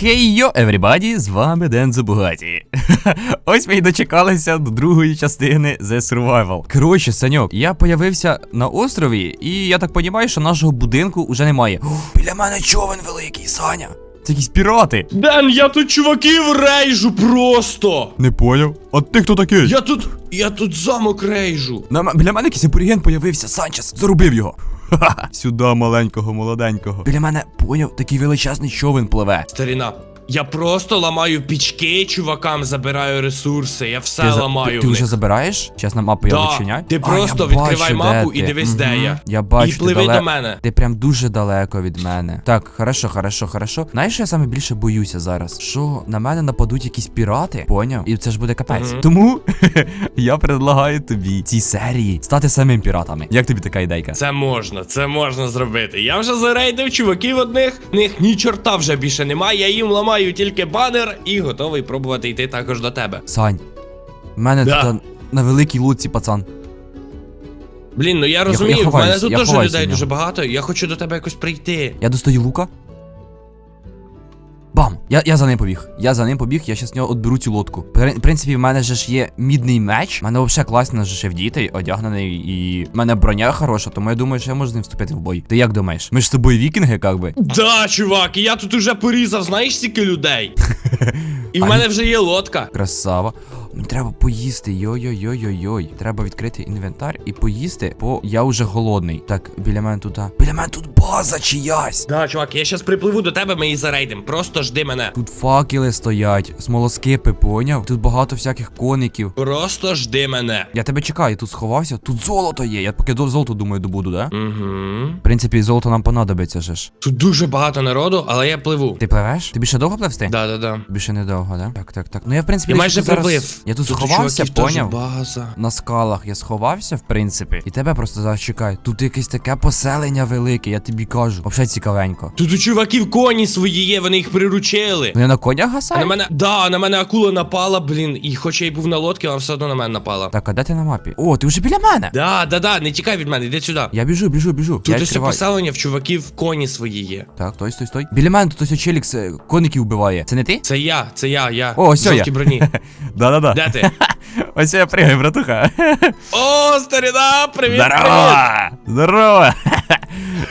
Хей йо, everybody, з вами Дензо Бугаті. Ось ми й дочекалися до другої частини The Survival. Коротше, Саньок, я появився на острові, і я так розумію, що нашого будинку вже немає. О, біля мене човен великий, Саня. Це якісь пірати. Ден, я тут чуваків рейжу просто! Не поняв. А ти хто такий? Я тут. Я тут замок рейжу. На, біля мене якийсь абориген появився, Санчес, зарубив його. Ха-ха. Сюди маленького, молоденького. Біля мене, поняв, такий величезний човен пливе. Старіна. Я просто ламаю пічки чувакам, забираю ресурси, я все Ти, за- ламаю. ти, ти в вже забираєш? Чесно, мапу я Да, вичиняю. ти А, просто я відкривай бачу, мапу де і ти. дивись, де Мгм. я. Я бачу, І ти пливи дале- до мене. Ти прям дуже далеко від мене. Так, хорошо, хорошо, хорошо. Знаєш, що я саме більше боюся зараз? Що на мене нападуть якісь пірати, поняв? І це ж буде капець. Мгм. Тому я предлагаю тобі цій серії стати самим піратами. Як тобі така ідейка? Це можна, це можна зробити. Я вже зарейдив чуваків одних, в них ні чорта вже більше немає. Я їм ламаю тільки банер і готовий пробувати йти також до тебе. Сань, в мене Да. тут на великій луці, пацан. Блін, ну я я розумію, в мене ховаюсь, тут я теж людей від дуже багато. Я хочу до тебе якось прийти. Я достаю лука. Бам! Я, я за ним побіг. Я за ним побіг, я щас з нього отберу цю лодку. При- В принципі, в мене же ж є мідний меч. В мене взагалі класно же ще вдітий, одягнений, і в мене броня хороша, тому я думаю, що я можу з ним вступити в бой. Ти як думаєш? Ми ж з тобою вікінги, як би. Да, чувак, і я тут уже порізав, знаєш скільки людей. І в мене вже є лодка. Красава. Треба поїсти. Йой-йой-йой-йой-йой. Треба відкрити інвентар і поїсти, бо я вже голодний. Так, біля мене тут. Біля мене тут база чиясь. Да, чувак, я щас припливу до тебе, ми її зарейдим. Просто жди мене. Тут факели стоять, смолоскипи, поняв? Тут багато всяких коників. Просто жди мене. Я тебе чекаю, тут сховався. Тут золото є. Я поки до золото думаю добуду, да? Угу. В принципі, золото нам понадобиться же ж. Тут дуже багато народу, але я пливу. Ти пливеш? Тобі ще довго пливсти? Да, да, да. Ще недовго, да? Так, так, так. Ну я в принципі Я майже зараз- приплив. Я тут, Тут у сховався, поняв? база. На скалах я сховався, в принципі, і тебе просто зараз чекаю. Тут якесь таке поселення велике, я тобі кажу. Взагалі цікавенько. Тут у чуваків коні свої є, вони їх приручили. Вони на конях А на мене, да, на мене акула напала, блін, і хоч я й був на лодці, вона все одно на мене напала. Так, а де ти на мапі? О, ти вже біля мене! Да, да, да, не тікай від мене, йди сюди. Я біжу, біжу, біжу. Тут ось поселення в чуваків коні свої є. Так, стой, стой, стой. Біля мене тут ось челік коників вбиває. Це не ти? Це я, це я, я. О, ось я. броні. Да-да-да. Де ти? Ось я пригай, братуха. О, старина, привіт, Здорово! Здорово!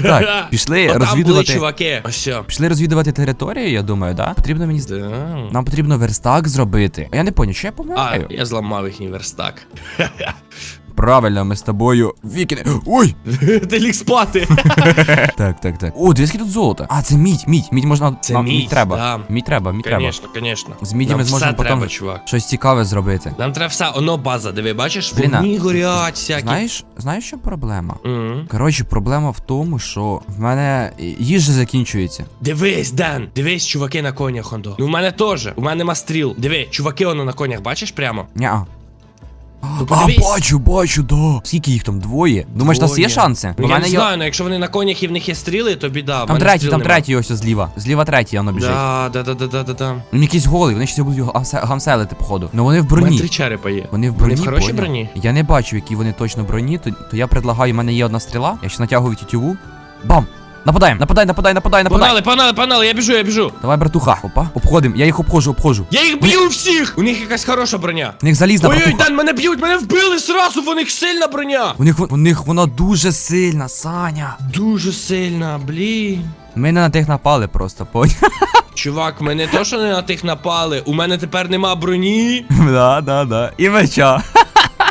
Так, пішли О, там були чуваки. Ось все. Пішли розвідувати територію, я думаю, да? Потрібно мені. Да. Нам потрібно верстак зробити. А я не поняв, що я А, я зламав їхній верстак. Правильно, ми з тобою вікіни. Ой! Ти ліг спати. Так, так, так. О, дивись, скільки тут золото. А, це мідь, мідь. Мідь можна. Це нам- мідь, треба. да. Мідь треба, мідь треба. Конечно, конечно. З міді Нам ми зможемо потім чувак. щось цікаве зробити. Нам треба все, оно база, диви, бачиш? Блін, Вогні горять всякі. Знаєш, знаєш, що проблема? Мгм. Коротше, проблема в тому, що в мене їжа закінчується. Дивись, Ден, дивись, чуваки на конях ондо. Ну, в мене теж, у мене нема стріл. Диви, чуваки воно на конях, бачиш прямо? Ня. Ну, А, бачу, бачу, да. Скільки їх там? Двоє? Думаєш, у нас є Двоє. шанси? Ну, У я мене не є- знаю, ну якщо вони на конях і в них є стріли, то біда. в Там мене третій, стріл там нема. третій ось зліва. Зліва третій, воно біжить. Да, да, да, да, да, да, да. Він якийсь голий, вони ще будуть його гамсе- гамселити, походу. Ну вони в У мене броні. три черепа є. Вони в броні. Вони в хорошій поняв? броні? Я не бачу, які вони точно броні, то, то я предлагаю, в мене є одна стріла. Я ще натягую тютюву. Бам! Нападаємо, нападай, нападай, нападай, нападай. Погнали, погнали, погнали, я біжу, я біжу. Давай, братуха. Опа, обходим. Я їх обходжу, обходжу. Я їх б'ю всіх! У них якась хороша броня. У них залізна Ой-ой, братуха. Дан, мене б'ють, мене вбили сразу, в них сильна броня. У них, у них вона дуже сильна, Саня. Дуже сильна, блін. Ми не на тих напали просто, поняв? Чувак, ми не то, що не на тих напали. У мене тепер нема броні. Да, да, да. І меча.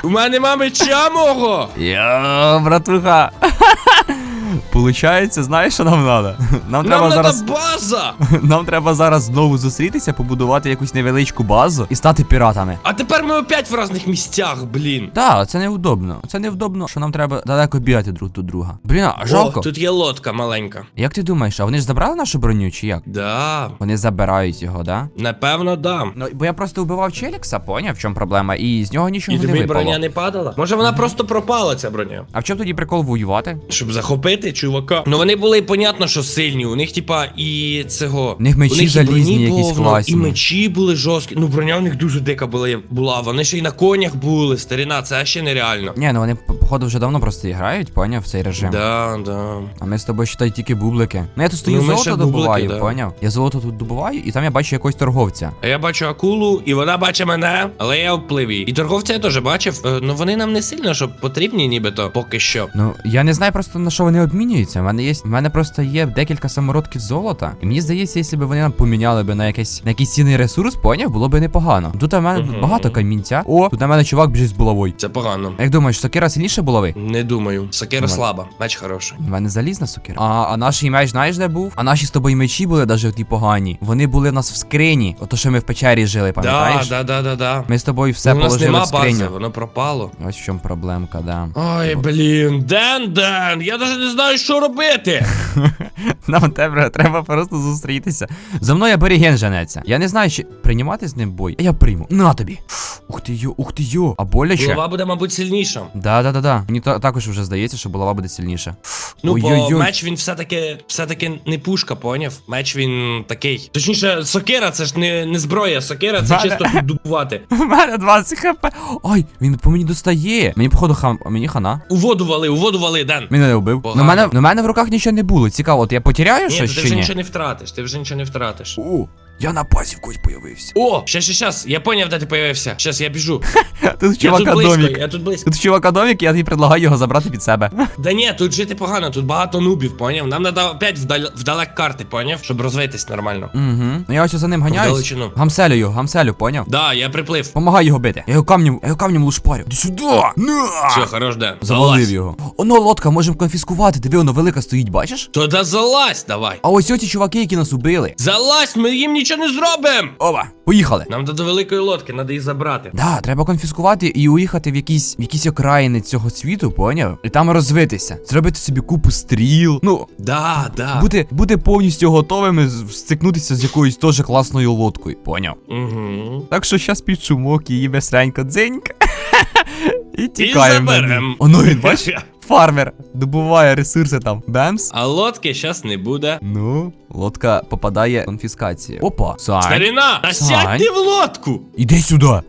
У мене нема меча мого. Йо, братуха. Получається, знаєш, що нам треба? Нам треба зараз. база. Нам треба зараз знову зустрітися, побудувати якусь невеличку базу і стати піратами. А тепер ми опять в різних місцях, блін. Так, це невдобно. Це невдобно, що нам треба далеко бігати друг до друга. Блін, а жалко. О, тут є лодка маленька. Як ти думаєш, а вони ж забрали нашу броню чи як? Да, Вони забирають його, да? напевно, да. Ну, бо я просто вбивав Челікса, поняв, в чому проблема, і з нього нічого І не тобі броня не падала? Може вона просто пропала, ця броня? А в чому тоді прикол воювати? Щоб захопити чувака. Ну вони були, понятно, що сильні. У них, типа, і цього. У них мечі у них і залізні броні якісь повно, класні. І мечі були жорсткі. Ну, броня в них дуже дика була. була. Вони ще й на конях були. Старіна, це ще нереально. Ні, ну вони по- походу вже давно просто грають, поняв, в цей режим. Да, да. А ми з тобою считай тільки бублики. Ну я тут стою Ну, золото бублики, добуваю, да. поняв? Я золото тут добуваю, і там я бачу якогось торговця. А я бачу акулу, і вона бачить мене, але я впливій. І торговця я теж бачив. Е, Ну вони нам не сильно, щоб потрібні, нібито, поки що. Ну, я не знаю просто на що вони обмінюються. У мене є. В мене просто є декілька самородків золота. І мені здається, якщо б вони нам поміняли б на якийсь на якийсь цінний ресурс, поняв, було б непогано. Тут у мене Мгм. багато камінця. О, тут на мене чувак біжить з булавою. Це погано. Як думаєш, сокира сильніше булави? Не думаю. Сакера Ну, слаба, меч хороший. У мене залізна сокира. А, а наш меч знаєш де був? А наші з тобою мечі були навіть ті погані. Вони були в нас в скрині. Ото що ми в печері жили, пам'ятаєш? да, да, да, да. Ми з тобою все Ну, положили нема в скриню. бази, воно пропало. Ось в чому проблемка, да. Ой, блін, Ден, Ден, я навіть не знаю, що робити. Нам тебе треба просто зустрітися. За мною аборіген женеться. Я не знаю, чи приймати з ним бой. А я прийму. На тобі. Ух ти йо, ух ти йо. А боляче? Голова буде, мабуть, сильніша. Да, да, да, да. Мені та- також вже здається, що булава буде сильніша. Ну, бо Ой-ой-ой. меч він все-таки все-таки не пушка, поняв? Меч він такий. Точніше, сокира це ж не, не зброя, сокира це Мене- чисто тут дубувати. У мене 20 хп. Ой, він по мені достає. Мені, походу, хам. Мені хана. У воду вали, у воду вали, Ден. Мене не вбив. Погано. Ну, мене, ну, мене в руках нічого не було. Цікаво, от я потеряю Ні, щось ти чи вже ні? нічого не втратиш, ти вже нічого не втратиш. О, я на пасі в когось появився. О, щас, щас, щас, я поняв, де ти появився. Щас я біжу. Тут Я тут чувака близько, домік. я тут близько. Тут чувака домік, я тобі предлагаю його забрати під себе. Да ні, тут жити погано, тут багато нубів, поняв? Нам треба опять вдаль... вдалек карти, поняв? Щоб розвитись нормально. Угу. Ну я ось за ним ганяюсь. Вдалечину. Гамселю його, гамселю, поняв? Да, я приплив. Помагай його бити. Я його камнем, я його камнем лушпарю. Іди сюди! На! Все, хорош, Ден. Завалив Залазь. його. Оно лодка, можемо конфіскувати. Диви, воно велика стоїть, бачиш? То да залазь, давай. А ось оці чуваки, які нас убили. Залазь, ми їм нічого не зробимо. Оба, поїхали. Нам до великої лодки, треба їх забрати. Да, треба конфіскувати і уїхати в якісь в якісь окраїни цього світу, поняв? І там розвитися. Зробити собі купу стріл. Ну, Да, да. бути, бути повністю готовими стикнутися з якоюсь теж класною лодкою, поняв? Угу. Так що щас під шумок її бестренько дзенька. І тікаємо. Оно він, бачиш? Фармер добуває ресурси там. Бемс. А лодки щас не буде. Ну, лодка попадає в конфіскацію. Опа, Сань. Старіна, та Сань. сядь ти в лодку. Іди сюди.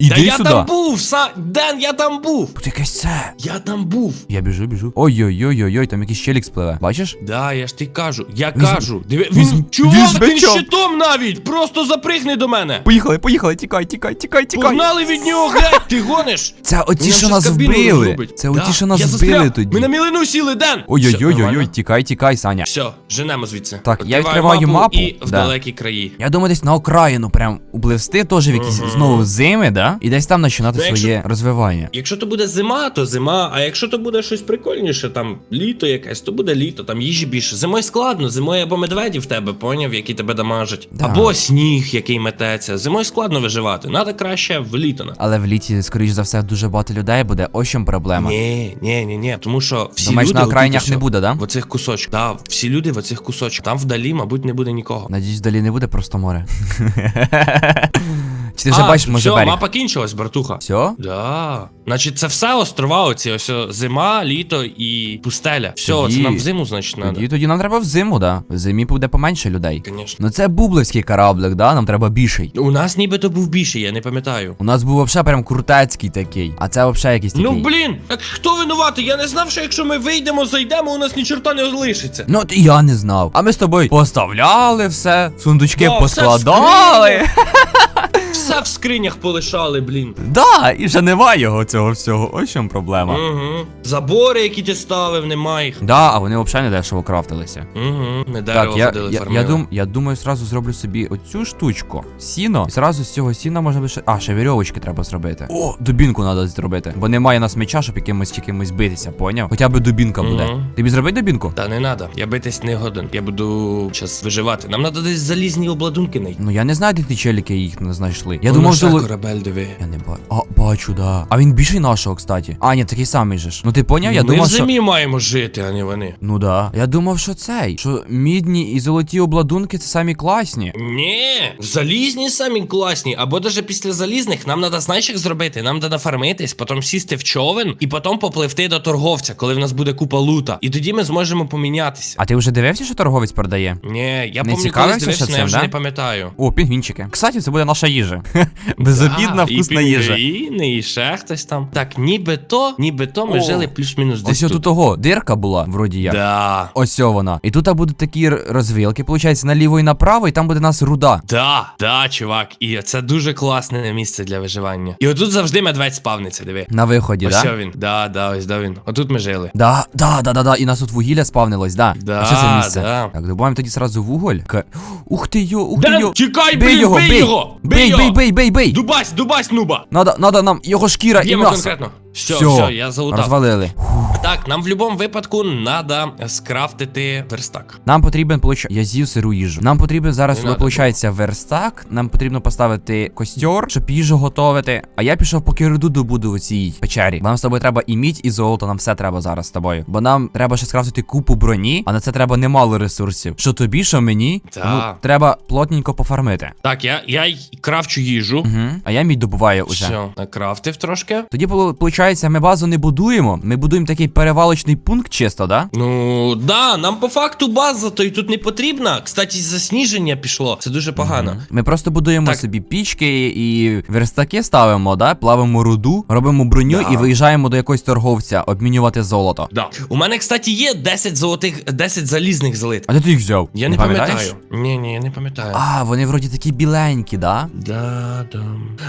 Та Іди я сюди. там був, Са... Ден, я там був. Тут якесь це. Я там був. Я біжу, біжу. Ой-ой-ой-ой, там якийсь челік спливе. Бачиш? Да, я ж ти кажу. Я Візьм- кажу. Диви, візьм- він, чувак, візьми він щитом навіть. Просто запригни до мене. Поїхали, поїхали, тікай, тікай, тікай, тікай. Погнали від нього геть, ти гониш. Це оті, Він що нас кабіну вбили. розрубить. Це Да, оті, що нас я вбили тоді. Ми на мілину сіли, Ден. Все, Ой-ой-ой-ой, нормально. тікай, тікай, Саня. Все, женемо звідси. Так, я Відкриваю мапу, і в да. далекі краї. Я думаю, десь на окраїну прям убливсти теж в якісь знову зими, да? І десь там починати Ну, якщо- своє розвивання. Якщо то буде зима, то зима. А якщо то буде щось прикольніше, там літо якесь, то буде літо, там їжі більше. Зимою складно, зимою або медведі в тебе, поняв, які тебе дамажать. Да. Або сніг, який мететься. Зимою складно виживати. Надо краще в літо. на. Але в літі, скоріш за все, дуже багато людей буде. Ось чому проблема. Ні, ні, ні, ні. Тому що всі Думаєш, люди на отут окраїнах не буде, да? В оцих кусочках. Да, всі люди в оцих кусочках. Там вдалі, мабуть, не буде нікого. Надіюсь, далі не буде просто море. Чи ти вже а, бачиш, може все, берег? мапа кінчилась, братуха. Все? Да. Значить, це все острова, оці ось зима, літо і пустеля. Все, Тоді- це нам в зиму, значить, надо. Тоді, тоді нам треба в зиму, да. В зимі буде поменше людей. Звісно. Ну це бублевський кораблик, да? Нам треба більший. У нас нібито був більше, я не пам'ятаю. У нас був вообще прям крутецький такий, а це вообще якийсь такий. Ну блін, так хто винуватий? Я не знав, що якщо ми вийдемо, зайдемо, у нас ні чорта не лишиться. Ну, от і я не знав. А ми з тобою поставляли все, сундучки Да, все поскладали. Все в скринях полишали, блін. Да, і вже нема його цього всього. Ось чому проблема. Угу. Забори, які ти ставив, немає їх. Да, а вони взагалі не дешево крафтилися. Угу. Ми дерево Так, я, ходили, я, фармили. я, дум, я думаю, зразу зроблю собі оцю штучку. Сіно. І зразу з цього сіна можна лише. А, ще вірьовочки треба зробити. О, дубінку треба зробити. Бо немає у нас меча, щоб якимось якимось битися, поняв? Хоча б дубінка буде. Мгм. Тобі зробити дубінку? Та не надо, я битись не годен. Я буду зараз виживати. Нам треба десь залізні обладунки знайти. Ну я не знаю, де ті челіки їх не знайшли. Я думав, ще корабель диви. Я не бачу. А, бачу, да. А він більший нашого, кстати. А, ні, такий самий же ж. Ну, ти поняв? Я Ми думав, в що. зимі маємо жити, а не вони. Ну да. Я думав, що цей. Що мідні і золоті обладунки це самі класні. Ні, залізні самі класні, або даже після залізних нам треба, знаєш, як зробити? Нам треба нафармитись, потім сісти в човен і потім попливти до торговця, коли в нас буде купа лута. І тоді ми зможемо помінятися. А ти вже дивився, що торговець продає? Ні, я Не пам'ятаю, цікавився колись дивився, ще але я цим, вже да? не пам'ятаю. О, пінгвінчики. Кстати, це буде наша їжа. Безобідна, А, вкусна і їжа. пінгвіни, і ще хтось там. Так, ніби то, ніби то ми О. жили плюс-мінус десь Ось тут. тут того, дирка була, вроді як. Да. Ось вона. І тут будуть такі розвилки, виходить, наліво і направо, і там буде нас руда. Да, да, чувак, і це дуже класне місце для виживання. І отут завжди медведь спавниться, диви. На виході, Ось да? він. Да, да, ось да він. Отут ми жили. Да, да, да, да, да. І нас тут вугілля спавнилось, да. Да, Ось це місце. да. Так, добавимо тоді сразу вуголь. К- Ух ти йо, ух ти йо. чекай, бий блін, його, бий бий. його! Бий Бей, його! бей, бей, бей, бей. Дубась, дубась, нуба! Надо, надо нам його шкіра і Б'ємо м'ясо. конкретно. Все, Всьо, все, я залутав. Розвалили. Так, нам в будь-якому випадку треба скрафтити верстак. Нам потрібен, получ... я з'їв сиру їжу. Нам потрібен зараз, виходить верстак. Нам потрібно поставити костер, щоб їжу готувати. А я пішов поки руду добуду у цій печері. Нам з тобою треба і мідь, і золото. Нам все треба зараз з тобою. Бо нам треба ще скрафтити купу броні, а на це треба немало ресурсів. Що тобі, що мені? Та. Тому треба плотненько пофармити. Так, я, я й крафчу їжу. Угу. А я мідь добуваю уже. Все, накрафтив трошки. Тоді, виходить, ми базу не будуємо. Ми будуємо такий перевалочний пункт чисто, да? Ну, да, нам по факту база, то й тут не потрібна. Кстати, засніження пішло. Це дуже погано. Ми просто будуємо Так. собі пічки і верстаки ставимо, да? плавимо руду, робимо броню Да. і виїжджаємо до якогось торговця обмінювати золото. Да. У мене, кстати, є 10 золотих, 10 залізних злит. А де ти їх взяв? Я не, пам'ятаєш? пам'ятаю. Ні, ні, я не пам'ятаю. А, вони вроді такі біленькі, да? Да, да.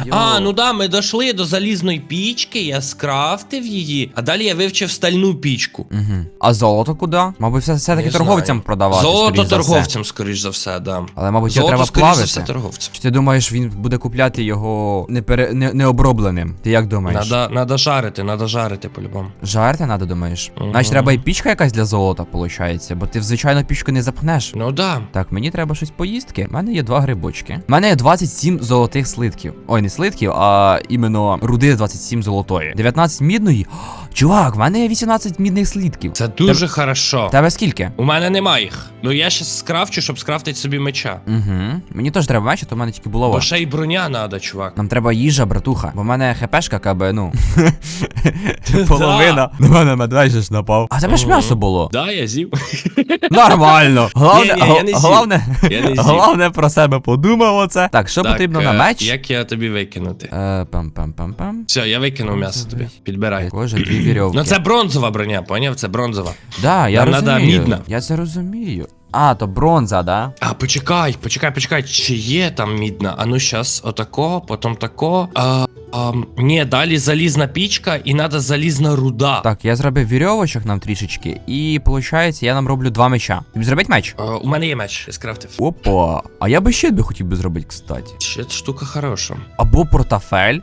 Йо. А, ну да, ми дійшли до залізної пічки, я скрафтив її, а далі я вивчив стальну пічку. Угу. А золото куди? Мабуть, все, все-таки Не торговцям знаю. продавати. Золото скоріш за все. торговцям, скоріш за все, да. Але, мабуть, його Золото, треба скоріш за плавити. все, торговцям. Чи ти думаєш, він буде купляти його не, пере... не, не обробленим? Ти як думаєш? Надо, надо жарити, надо жарити по-любому. Жарти надо, думаєш? Мгм. Значить, треба і пічка якась для золота, виходить, бо ти в звичайну пічку не запхнеш. Ну да. Так, мені треба щось поїстки. У мене є два грибочки. У мене є 27 золотих слитків. Ой, не слитків, а іменно руди 27 золотої. 19 мідної. Чувак, в мене є 18 мідних слитків. Це дуже хорошо. Тебе скільки? У мене нема їх. Ну я ще скрафчу, щоб скрафтити собі меча. Угу. Мені теж треба меч, а то в мене тільки булава. Бо ще й броня надо, чувак. Нам треба їжа, братуха. Бо в мене хпшка, каби, ну. Половина. На мене медведь же ж напав. А тебе ж м'ясо було. Да, я з'їв. Нормально. Головне, Ні, ні, я не з'їв. головне, Я не з'їв. головне про себе подумав оце. Так, що Так, потрібно на е, меч? Як я тобі викинути? Е, пам-пам-пам-пам. Все, я викинув м'ясо тобі. Підбирай. Дві вірьовки. Ну це бронзова броня, поняв? Це бронзова. Да, я Нам надо розумію. мідна. Я це розумію. А, то бронза, да? А, почекай, почекай, почекай, чи є там мідна? А ну щас, отако, потім тако. А, а, ні, далі залізна пічка і надо залізна руда. Так, я зробив вірьовочок нам трішечки, і виходить, я нам роблю два меча. Тобі зробить меч? А, у мене є меч, я скрафтив. Опа. А я би ще би хотів би зробити, кстати. Ще штука хороша. Або портафель.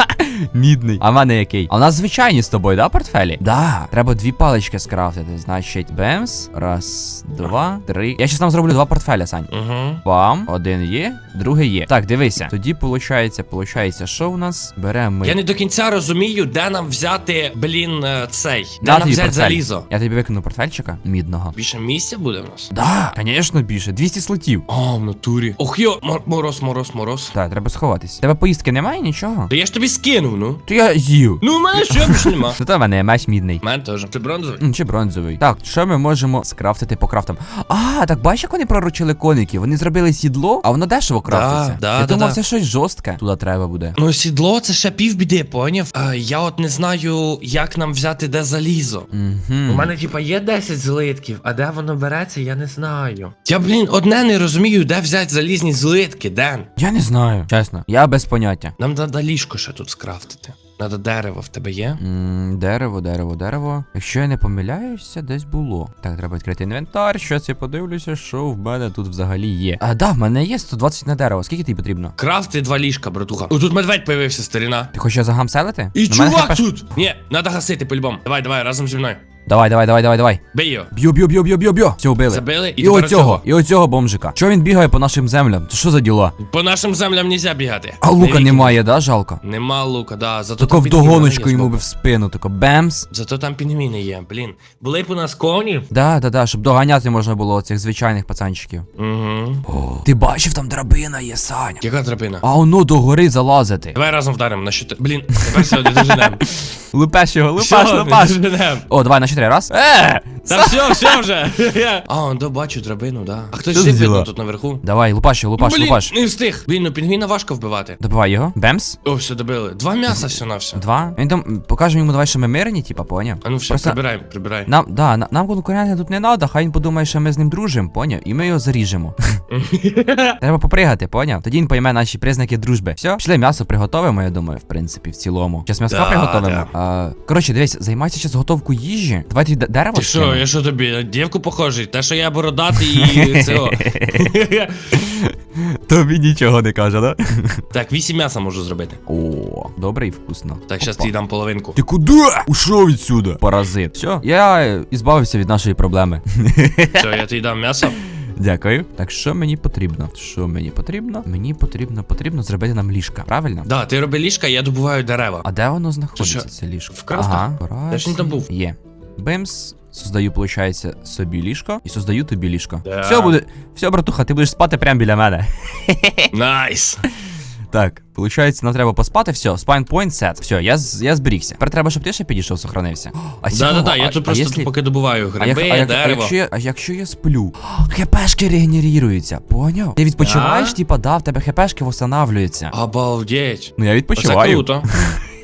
Мідний. А в мене який? А у нас звичайні з тобою, да, портфелі? Да. Треба дві палички скрафтити. Значить, бемс. Раз, два, три. Я щас нам зроблю два портфеля, Сань. Угу. Бам, один є, другий є. Так, дивися. Тоді получається, получається, що в нас? Беремо ми. Я не до кінця розумію, де нам взяти, блін, е, цей. Де На нам взяти портфель. залізо. Я тобі викину портфельчика мідного. Більше місця буде в нас? Да, звісно, більше. 200 слотів. О, в натурі. Ох йо, мор- мороз, мороз, мороз. Так, треба сховатись. Тебе поїздки немає нічого? Та я ж тобі скинув, ну. То я з'їв. Ну, у мене ще більше нема. Зато в мене меч мідний. У мене теж. Ти бронзовий? Чи бронзовий. Так, що ми можемо скрафтити по крафтам? А, так бачиш, як вони проручили коників? Вони зробили сідло, а воно дешево крафтиться. да, Я да, думав, да. це щось жорстке. Туди треба буде. Ну, сідло це ще півбіди, поняв? Е, я от не знаю, як нам взяти де залізо. Угу. У мене, типа, є 10 злитків, а де воно береться, я не знаю. Я, блін, одне не розумію, де взяти залізні злитки, Ден. Я не знаю. Чесно, я без поняття. Нам треба ліжко ще тут скрафтити. Надо дерево в тебе є? М, дерево, дерево, дерево. Якщо я не помиляюся, десь було. Так, треба відкрити інвентар. Щас я подивлюся, що в мене тут взагалі є. А, да, в мене є 120 на дерево. Скільки тобі потрібно? Крафти два ліжка, братуха. О, тут медведь появився, старина. Ти хочеш загамселити? І На мене чувак хп тут! Ні, надо гасити по-любому. Давай, давай, разом зі мною. Давай, давай, давай, давай, давай. Бий його. Б'ю, б'ю, б'ю, б'ю, б'ю, б'ю. Все, вбили. Забили і, І тепер оцього, і оцього бомжика. Чого він бігає по нашим землям? Це що за діла? По нашим землям нельзя бігати. А лука Не немає, да, жалко? Нема лука, да. Зато Тако там в пінгвіни догоночку є йому збоку. би в спину, тако бемс. Зато там пінгвіни є, блін. Були б у нас коні. Да, да, да, щоб доганяти можна було цих звичайних пацанчиків. Угу. О, ти бачив, там драбина є, Саня. Яка драбина? А воно до гори залазити. Давай разом вдаримо на щит. Блін, тепер сьогодні доженем. Лупеш його, Все, доженем. О, давай на чотири, раз. Е! Та все, все вже. А, он до бачу драбину, да. А хтось Що ще за діла? видно тут наверху. Давай, лупаш його, лупаш, Блін, лупаш. не встиг. Блін, ну пінгвіна важко вбивати. Добивай його. Бемс. О, все добили. Два м'яса все на все. Два. Він там покажемо йому, давай, що ми мирні, типа, поняв? А ну все, Просто- прибирай, прибирай. Нам, да, на- нам конкуренти тут не треба, хай він подумає, що ми з ним дружимо, поняв? І ми його заріжемо. Треба попригати, поняв? Тоді він пойме наші признаки дружби. Все, пішли м'ясо приготовимо, я думаю, в принципі, в цілому. Зараз м'яска Да, приготовимо. А, коротше, дивись, займайся зараз готовкою їжі. Давай тобі д- дерево Ти що, я що тобі, на дівку похожий? Те, що я бородатий і цього. Тобі нічого не каже, да? Так, вісім м'яса можу зробити. О, добре і вкусно. Так, щас Опа. тобі дам половинку. Ти куди? Ушов відсюди. Паразит. Все, я е, ізбавився від нашої проблеми. Все, я тобі дам м'ясо. Дякую. Так що мені потрібно? Що мені потрібно? Мені потрібно потрібно зробити нам ліжка, правильно? Да, ти роби ліжка, я добуваю дерева. А де воно знаходиться, що, це ліжко? в крафтах? Ага, Де ж він там був? Є. Бимс. Создаю, виходить, собі ліжко і создаю тобі ліжко. Да. Все буде. Все, братуха, ти будеш спати прямо біля мене. Найс. Так, виходить, нам треба поспати. Все, спайн point set. Все, я, я зберігся. Тепер треба, щоб ти ще підійшов, сохранився. А цікаво, Да-да-да, я а- тут а просто якщо- поки добуваю А, як, гриби, а, як, а, дерево. якщо я, а якщо я сплю? ХПшки регенеруються, поняв? Ти відпочиваєш, типа, да, в тебе ХПшки восстанавлюються. Обалдеть. Ну я відпочиваю. круто.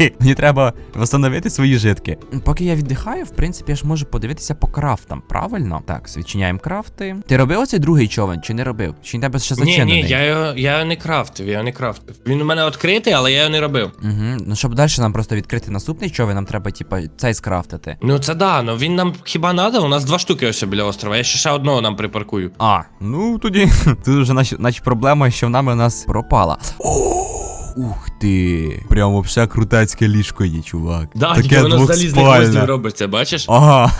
Мені треба восстановити свої житки. Поки я віддихаю, в принципі, я ж можу подивитися по крафтам, правильно? Так, відчиняємо крафти. Ти робив оцей другий човен, чи не робив? Чи він тебе ще Ні, зачинений? ні, я його я його не крафтив, я його не крафтив. Він у мене відкритий, але я його не робив. Угу. Ну щоб далі нам просто відкрити наступний човен, нам треба, типа, цей скрафтити. Ну це да, ну він нам хіба надо? У нас два штуки ось біля острова. Я ще ще одного нам припаркую. А, ну тоді. Тут вже наче, наче проблема, що в нами у нас пропала. О, ух ти. Прям вообще крутецьке ліжко є, чувак. Да, тільки воно з залізних гвоздів робиться, бачиш? Ага.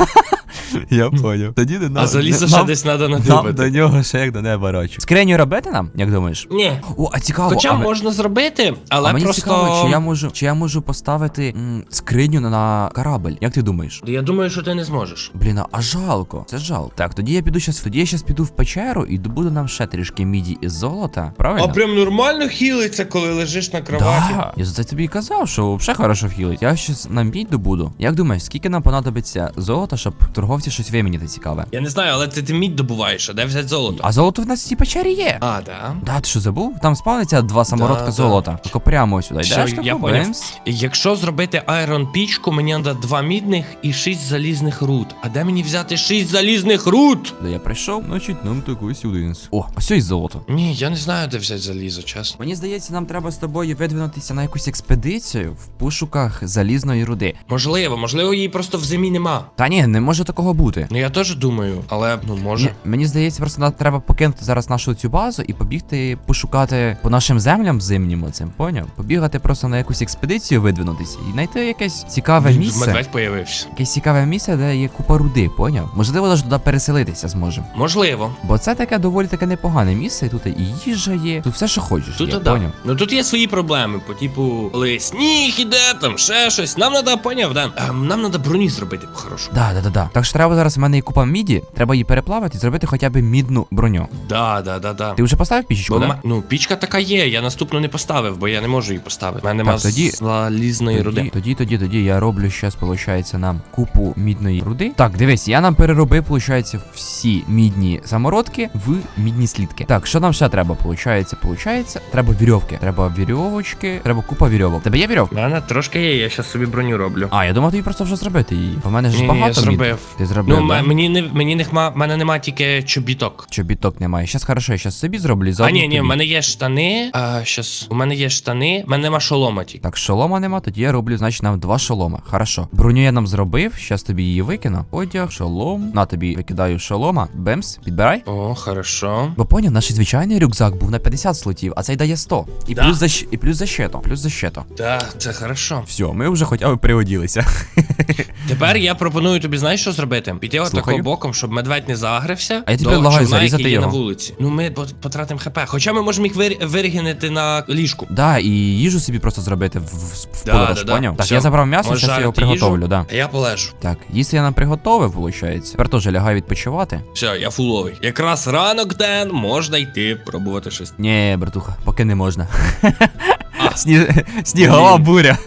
Я поняв. Тоді не А залізо ще десь треба Нам надибати. до нього ще як до неба рачу. Скриню робити нам, як думаєш? Ні. О, а цікаво. Хоча а ми- можна зробити, але а мені просто. цікаво, чи я можу, чи я можу поставити м, скриню на, на корабль. Як ти думаєш? Я думаю, що ти не зможеш. Блін, а жалко, це жалко. Так, тоді я піду щас, тоді я щас піду в печеру і добуду нам ще трішки міді і золота, правильно? прям нормально хілиться, коли лежиш на Да, я за це тобі і казав, що взагалі хорошо вхилить. Я щас на мідь добуду. Як думаєш, скільки нам понадобиться золота, щоб торговці щось виміняти цікаве? Я не знаю, але ти, ти мідь добуваєш, а де взяти золото? А золото в нас в цій печері є. А, да. Да, ти що забув? Там спавниться два самородка да. золота. Тільки прямо сюди. Все, Йдеш я поняв. бимс. Якщо зробити айрон пічку, мені треба два мідних і шість залізних руд. А де мені взяти шість залізних руд? Де я прийшов, значить нам таку сюди. О, ось і золото. Ні, я не знаю, де взяти залізо, чесно. Мені здається, нам треба з тобою видвинутися на якусь експедицію в пошуках залізної руди. Можливо, можливо, її просто в зимі нема. Та ні, не може такого бути. Ну я теж думаю, але ну може. Ні, мені здається, просто нам треба покинути зараз нашу цю базу і побігти пошукати по нашим землям зимнім оцим, поняв? Побігати просто на якусь експедицію видвинутися і знайти якесь цікаве місце. Медведь появився. Якесь цікаве місце, де є купа руди, поняв? Можливо, навіть туди переселитися зможемо. Можливо. Бо це таке доволі таке непогане місце, і тут і їжа є, тут все, що хочеш. Тут є, да. поняв? Ну тут є свої проблеми, по типу, коли сніг іде, там ще щось. Нам треба, поняв, да? Ем, нам треба броні зробити по-хорошому. Да, да, да, да. Так що треба зараз в мене є купа міді, треба її переплавити і зробити хоча б мідну броню. Да, да, да, да. Ти вже поставив пічечку, Бо да? ма- ну, пічка така є, я наступну не поставив, бо я не можу її поставити. У мене нема тоді- залізної руди. тоді, тоді, тоді я роблю щас, виходить, нам купу мідної руди. Так, дивись, я нам переробив, виходить, всі мідні самородки в мідні слідки. Так, що нам ще треба? Получається, получається, треба вірьовки. Треба вірьовочки, треба купа вірьовок. Тебе є вірьовка? У мене трошки є, я зараз собі броню роблю. А, я думав, тобі просто вже зробити її. У мене ж Ні, багато я зробив. мід. Ти зробив, Ну, да? мені не мені не хма, мене нема тільки чобіток. Чобіток немає. Щас хорошо, я щас собі зроблю А ні, ні, в мене є штани. А щас, у мене є штани, в мене нема шолома тільки. Так, шолома нема, тоді я роблю, значить, нам два шолома. Хорошо. Броню я нам зробив, щас тобі її викину. Одяг, шолом. На тобі викидаю шолома. Бемс, підбирай. О, хорошо. Бо поняв, наш звичайний рюкзак був на 50 слотів, а цей дає 100. І Да. плюс защ... і плюс защето. Плюс защето. Так, це хорошо. Все, ми вже хоча б приоділися. Тепер я пропоную тобі, знаєш, що зробити? Піти от Слухаю. такого боком, щоб медведь не загрився. А я предлагаю човна, зарізати його. на вулиці. Ну ми потратимо хп. Хоча ми можемо їх вир... на ліжку. Да, і їжу собі просто зробити в, в, Да, подорож, да, да. поняв? Так, Всьо. я забрав м'ясо, зараз я його їжу? приготовлю, да. А я полежу. Так, їсти я нам приготовив, виходить. Тепер теж лягаю відпочивати. Все, я фуловий. Якраз ранок ден, можна йти пробувати щось. Ні, братуха, поки не можна. Сні... Снігова буря.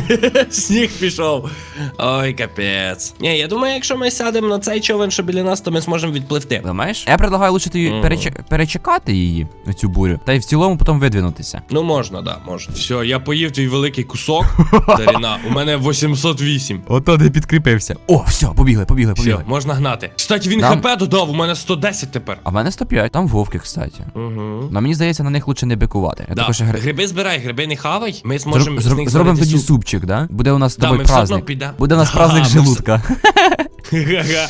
Сніг пішов. Ой, капець. Ні, я думаю, якщо ми сядемо на цей човен, що біля нас, то ми зможемо відпливти. Думаєш? Я предлагаю лучше тобі Мгм. перече- перечекати її, цю бурю, та й в цілому потім видвинутися. Ну можна, да, можна. Все, я поїв твій великий кусок. Даріна, у мене 808. Ото не підкріпився. О, все, побігли, побігли, Все, побігли. можна гнати. Кстати, він Нам- хп додав, у мене 110 тепер. А в мене 105, там вовки, кстати. Угу. Но мені здається, на них лучше не бикувати. Я Да. також гри... Гриби збирай, гриби не хавай. Ми Зроб- зможемо з них Зробимо тоді суп. Супчик, да? Буде у нас з Да, тобою ми все одно праздник. підемо. Буде у нас Да, праздник ми все- желудка. Га-га.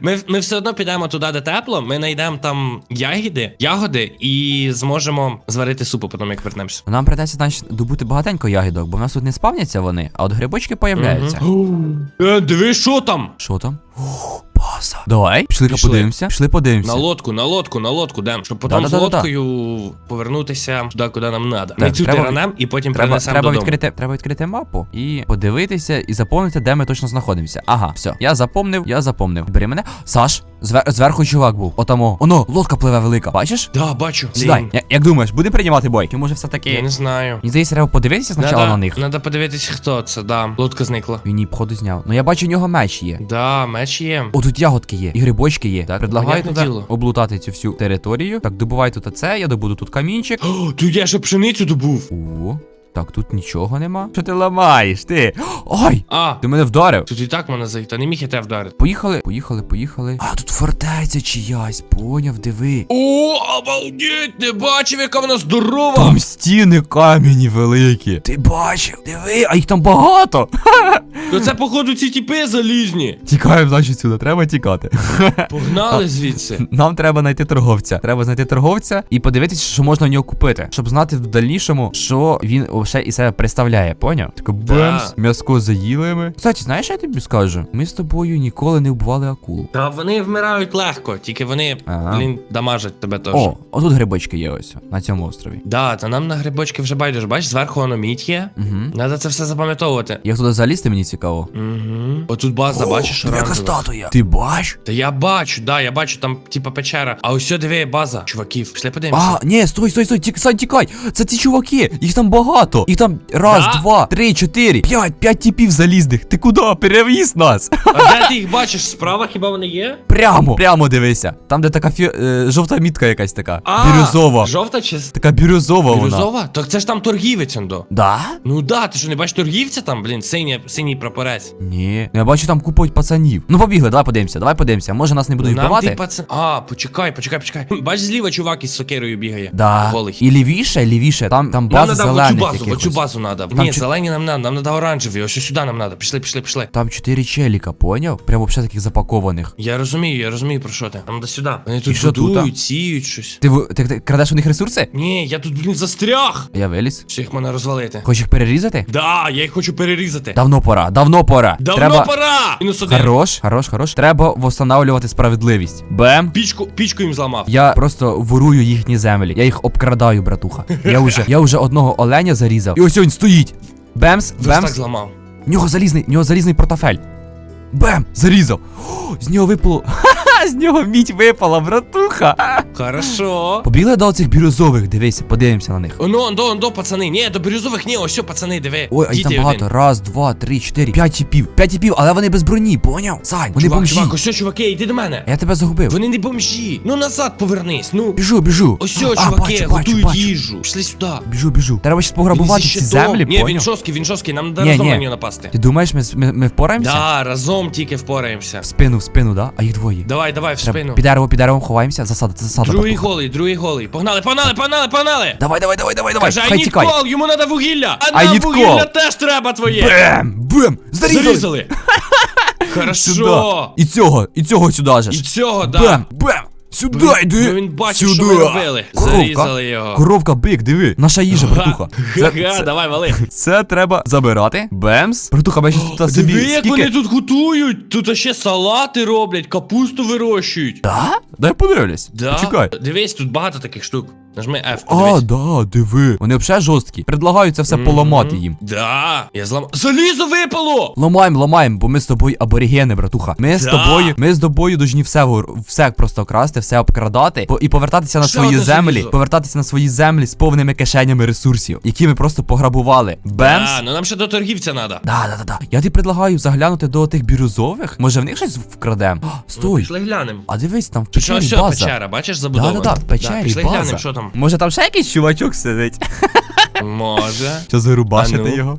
Ми, ми все одно підемо туди, де тепло. Ми знайдемо там ягіди, ягоди і зможемо зварити супу, потім як вернемося. Нам придеться, значить, добути багатенько ягідок, бо в нас тут не спавняться вони, а от грибочки появляються. Мгм. Е, диви, що там? Що там? О, база. Давай, пішли-ка Пішли. подивимося. Пішли подивимося. На лодку, на лодку, на лодку, дем. Щоб потім з Да-да-да-да-да. лодкою повернутися туди, куди нам треба. Ми цю треба- тиранем і потім Треба, принесемо треба, додому. відкрити, треба відкрити мапу і подивитися і заповнити, де ми точно знаходимося. Ага, все. Я запомнив, я запомнив. Бери мене. Саш, звер, зверху чувак був. Отамо. Оно, лодка пливе велика. Бачиш? Да, бачу. Сідай. Блін, Я, як думаєш, будемо приймати бой? Чи може все Я таки. не знаю. Мені здається, треба подивитися спочатку на них. Надо подивитись, хто це, да. Лодка зникла. Він її походу зняв. Ну я бачу, у нього меч є. Да, меч є. О, тут ягодки є, і грибочки є. Так, предлагаю туди діло. облутати цю всю територію. Так, добувай тут це, я добуду тут камінчик. О, тут я ще пшеницю добув. О, так, тут нічого нема. Що ти ламаєш? Ти? Ой! А, Ти мене вдарив. тут і так мене зайти, не міг я тебе вдарити. Поїхали, поїхали, поїхали. А, тут фортеця чиясь, поняв, диви. О, обалдеть, не бачив, яка вона здорова. Там стіни кам'яні великі. Ти бачив? Диви, а їх там багато. То це, походу, ці тіпи залізні. Тікаємо, значить, сюди, треба тікати. Погнали звідси. Нам треба знайти торговця. Треба знайти торговця і подивитися, що можна в нього купити, щоб знати в дальнішому, що він ще і себе представляє, поняв? Таке бемс, м'яско заїли ми. Кстати, знаєш, що я тобі скажу? Ми з тобою ніколи не вбивали акулу. Та вони вмирають легко, тільки вони, Ага. блін, дамажать тебе теж. О, отут грибочки є ось на цьому острові. Да, та нам на грибочки вже байдуже. Бач, зверху воно мідь є. Угу. Надо це все запам'ятовувати. Як туди залізти, мені цікаво. Угу. Отут база, бачиш, оранжева. статуя. Ти бач? Та я бачу, да, я бачу, там типа печера. А ось сюди диви база. Чуваків, пішли подивимося. А, ні, стой, стой, стой, тік, Сань, тікай. Це ці чуваки, їх там багато. Їх там раз, Да? два, три, чотири, п'ять, п'ять типів залізних. Ти куди? Перевіз нас. А де ти їх бачиш? Справа хіба вони є? Прямо, прямо дивися. Там, де така фі... е, жовта мітка якась така. А, бірюзова. Жовта чи з- Така бірюзова вона. бірюзова? Так це ж там торгівець, ондо. Да? Ну да, ти що не бачиш торгівця там, блін, синій, синій прапорець. Ні. Я бачу там купують пацанів. Ну побігли, давай подивимося, давай подивимося. Може нас не будуть Нам вбивати? пацан. А, почекай, почекай, почекай. Бач, зліва чувак із сокирою бігає. Да. Голий. І лівіше, лівіше, там, там Нам база оцю зелених базу, в якихось. оцю базу надо. Там Ні, чу- зелені нам надо, нам надо оранжеві, ось сюди нам надо. Пішли, пішли, пішли. Там чотири челіка, поняв? Прямо взагалі таких запакованих. Я розумію, я розумію про що ти. Нам до сюди. Вони тут що тут, будують, сіють щось. Ти, в- ти, ти крадеш у них ресурси? Ні, я тут, блін, застряг. Я виліз. Що їх можна розвалити? Хочеш їх перерізати? Да, я їх хочу перерізати. Давно пора, давно пора. Давно Треба... пора! Мінус один. Хорош, хорош, хорош. Треба восстанавлювати справедливість. Бем. Пічку, пічку їм зламав. Я просто ворую їхні землі. Я їх обкрадаю, братуха. Я вже, я вже одного оленя зарізав. І ось він стоїть. Бемс, Верстак бемс. зламав. В нього залізний, в нього залізний портафель. Бем! Зарізав. О, з нього випало. Ха-ха, з нього мідь випала, братуха. Хорошо. Побігли до цих бірюзових, дивися, подивимося на них. Оно, ондо, ондо, пацани. Ні, до бірюзових ні, ось, пацани, диви. Ой, а їх там багато. один. Раз, два, три, чотири, п'ять тіпів. П'ять тіпів, але вони без броні, поняв? Сань, вони Чувак, бомжі. чувак, ось, чуваки, йди до мене. Я тебе загубив. Вони не бомжі. Ну назад повернись. Ну. Біжу, біжу. Ось, А, чуваки, бачу, бачу, готують бачу. їжу. Пішли сюди. Біжу, біжу. Треба ще пограбувати ці землі, Ні, він поняв? жорсткий, він жорсткий, нам треба Ні, разом ні. на нього напасти. Ти думаєш, ми, ми, ми впораємося? Да, разом тільки впораємося. В спину, в спину, да? А їх двоє. Давай, давай, в Треба спину. Під дерево, під деревом ховаємося, засада, це засада. Другий голий, другий голий. Погнали, погнали, погнали, погнали! Давай, давай, давай, давай, давай. Каже, Хай тікай. йому треба вугілля! А нам need вугілля теж треба твоє! Бем! Бем! Зарізали! Зарізали! Сюди. Хорошо! І цього, і цього сюди же. І ж. цього, да. Бем! Бем! Сюди Ну, йди! ну, він бачив, Сюди! що ми робили. Коровка, Зарізали його. Коровка, бик, диви, наша їжа, братуха. Це, Ха-ха, це, давай, вали. це треба забирати. Бемс. Братуха, бачиш тут собі. Диви, як скільки- вони тут готують. Тут ще салати роблять, капусту вирощують. Да? Дай подивлюсь. Да. Почекай. Дивись, тут багато таких штук. Нажми F, А, да, диви. Вони взагалі жорсткі. Предлагаю це все Мгм. поламати їм. Да, я злам... Залізо випало! Ламаємо, ламаємо, бо ми з тобою аборігени, братуха. Ми з тобою, ми з тобою должні все, все просто красти, все обкрадати по- і повертатися на Ще свої землі, залізо. повертатися на свої землі з повними кишенями ресурсів, які ми просто пограбували. Бемс. А, ну нам ще до торгівця надо. Да, да, да, да. Я тобі предлагаю заглянути до тих бірюзових. Може в них щось вкрадем? А, Стой. Пішли глянемо. А дивись, там в Тут що, печері все, база. печера, бачиш, забудована? да, да, в печері пішли база. глянемо, що там. Може там ще якийсь чувачок сидить? Може. Що зарубашити А ну. його?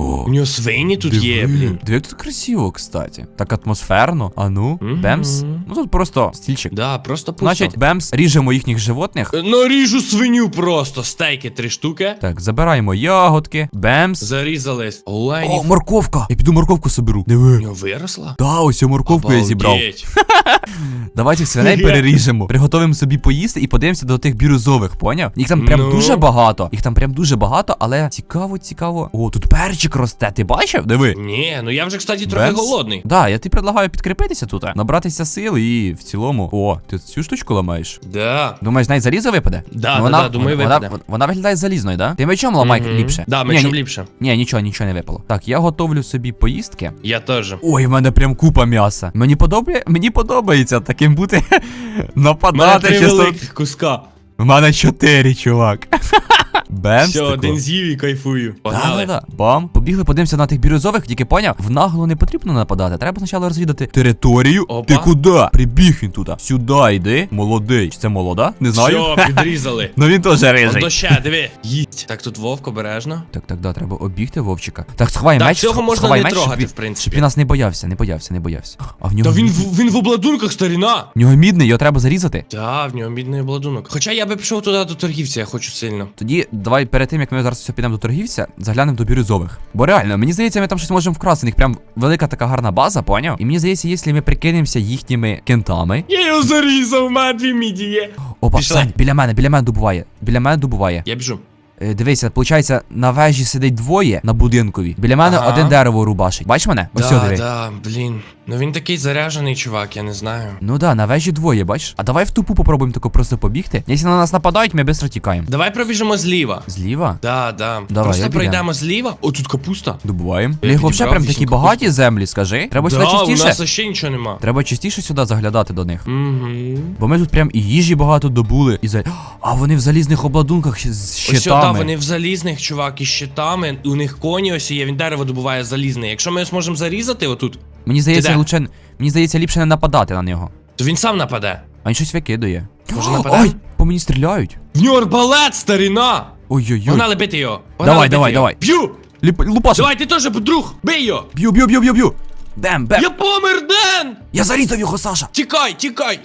О, У нього свині тут є, блін. Диви, як тут красиво, кстати. Так атмосферно. А ну, Мгм. Бемс. Ну тут просто стільчик. Да, просто пусто. Значить, Бемс ріжемо їхніх животних. Е, Наріжу свиню просто, стейки три штуки. Так, забираємо ягодки. Бемс. Зарізались. О, морковка! Я піду морковку соберу. У Диви. нього виросла? Да, ось я морковку я зібрав. Обалдеть. Давайте свиней Є. переріжемо. Приготуємо собі поїсти і подивимося до тих бірюзових, поняв? Їх там прям Ну. дуже багато. Їх там прям дуже багато, але цікаво, цікаво. О, тут перчик росте. Ти бачив? Диви. Ні, ну я вже, кстати, трохи Бемс. голодний. Да, я тобі предлагаю підкріпитися тут, набратися сил і в цілому. О, ти цю штучку ламаєш? Да. Думаєш, навіть залізо випаде? Да, Ну, да, да, думаю, вона, випаде. Вона, вона виглядає залізною, да? Ти мечом ламай Мгм. ліпше. Да, ні, мечом ні, ліпше. ні, нічого, нічого не випало. Так, я готовлю собі поїстки. Я теж. Ой, в мене прям купа м'яса. Мені подобає, мені подобається таким бути нападати. три чисто- великих куска. В мене чотири, чувак. Бемс. Все, з'їв і кайфую. Погнали. да, да. Бам. Побігли, подивимося на тих бірюзових, тільки поняв. В нагло не потрібно нападати. Треба спочатку розвідати територію. Опа. Ти куди? Прибіг він туди. Сюди йди. Молодий. Чи це молода? Не знаю. Все, підрізали. Ну він теж рижий. до ще, диви. Їсть. Так, тут вовк обережно. Так, так, да, треба обігти вовчика. Так, сховай Так, меч. цього можна сховай не меч, трогати, він- в принципі. Щоб він нас не боявся, не боявся, не боявся. А в нього. Та він, в- він в обладунках старіна. В нього мідний, його треба зарізати. Та, в нього мідний обладунок. Хоча я би пішов туди до торгівця, я хочу сильно. Тоді давай перед тим, як ми зараз все підемо до торгівця, заглянемо до бірюзових. Бо реально, мені здається, ми там щось можемо вкрасти. У них прям велика така гарна база, поняв? І мені здається, якщо ми прикинемося їхніми кентами. Я його зарізав, мене дві міді. Опа. Сань, біля мене, біля мене добуває. Біля мене добуває. Я біжу. Е, дивися, виходить, на вежі сидить двоє на будинкові. Біля мене Ага. один дерево рубашить. Бачиш мене? Ось сюди. Да, блін. Ну він такий заряжений чувак, я не знаю. Ну да, на вежі двоє, бачиш? А давай в тупу попробуємо тако просто побігти. Якщо на нас нападають, ми швидко тікаємо. Давай пробіжимо зліва. Зліва? Да, да. Давай, я Просто пройдемо зліва. О, тут капуста. Добуваємо. Я Їх взагалі підібрав прям такі капуст. багаті землі, скажи. Треба сюди Да, у частіше. нас ще нічого нема. Треба частіше сюди заглядати до них. Угу. Бо ми тут прям і їжі багато добули, і за. А вони в залізних обладунках щ- з Ось щитами. вони в залізних, чувак, із щитами. У них коні ось є, він дерево добуває залізне. Якщо ми зможемо зарізати отут, Мені здається, де? лучше. Мені здається, ліпше не нападати на нього. то він сам нападе. А він щось викидує. Може, О, нападемо? Ой, по мені стріляють. В нього арбалет, старіна! Ой-ой-ой. Погнали бити його. Погнали Давай, давай, його. давай. Б'ю! Ліп... Лупашу. Давай, ти теж, друг! Бий його! Б'ю, б'ю, б'ю, б'ю, б'ю. Бем, бем. Я помер, Ден! Я зарізав його, Саша. Тікай, тікай!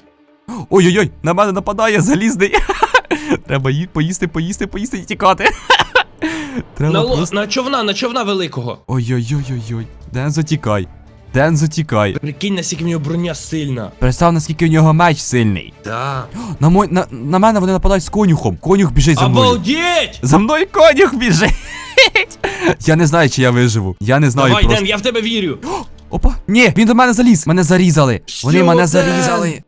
Ой-ой-ой, на мене нападає залізний. Треба ї... поїсти, поїсти, поїсти і тікати. Треба На, просто... на човна, на човна великого. Ой-ой-ой-ой-ой. Дензо тікай. Дензо тікай. Прикинь, наскільки в нього броня сильна. Представ, наскільки у нього меч сильний. Да. На, мой... на... на мене вони нападають з конюхом. Конюх біжить за мною. Обалдеть! За мною конюх біжить. Я не знаю, чи я виживу. Я не знаю Давай, просто. Ден, я в тебе вірю. Опа. Ні, він до мене заліз. Мене зарізали. Вони Що, мене Ден? зарізали.